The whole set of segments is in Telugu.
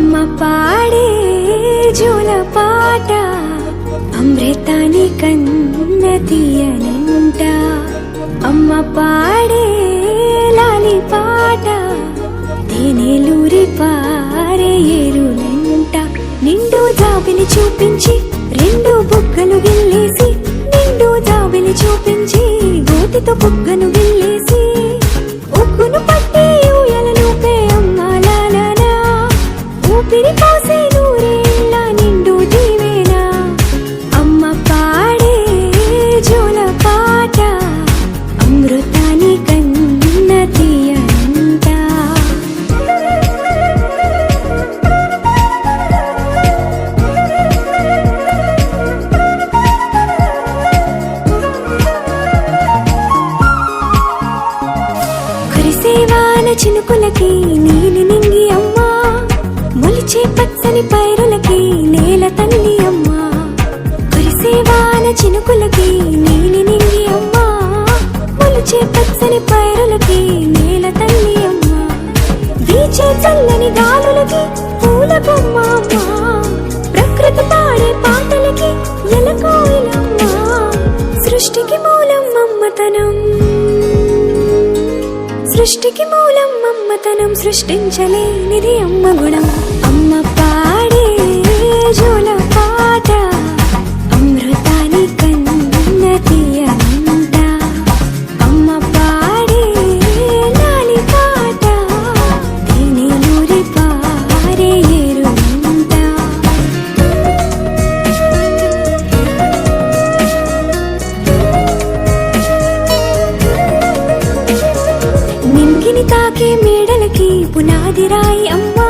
అమ్మ పాడే జోల పాట అమృతాని కన్న తీయనంట. అమ్మ పాడే లాలి పాట తినేలూరి పారే ఎరునంట నిండు జాబిని చూపించి రెండు బుక్కలు గిల్లేసి నిండు జాబిని చూపించి గోతితో బుగ్గ ఊపిరి నూరేళ్ళ నిండు దీవేనా అమ్మ పాడే జోల పాట అమృతాని కన్న తీయంట. చినుకులకి నీ చినుకులకి నీని నింగి అమ్మా. మొలిచే పచ్చని పైరులకి నేల తల్లి అమ్మా. వీచే చల్లని గాలులకి పూల బొమ్మ ప్రకృతి పాడే పాటలకి ఎలకోయిలమ్మా సృష్టికి మూలం మమ్మతనం సృష్టికి మూలం మమ్మతనం సృష్టించలేనిది అమ్మ గుణం అమ్మ నింగిని తాకే మేడలకి పునాది రాయి అమ్మా.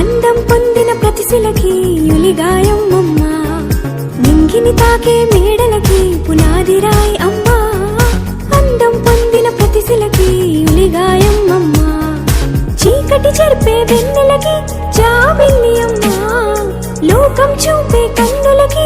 అందం పొందిన ప్రతిశిలకి యులిగాయం అమ్మా నింగిని తాకే మేడలకి పునాది రాయి అమ్మా. అందం పొందిన ప్రతిశిలకి యులిగాయం అమ్మా చీకటి చెరిపే వెన్నెలకి జాబిల్లి అమ్మా. లోకం చూపే కన్నులకి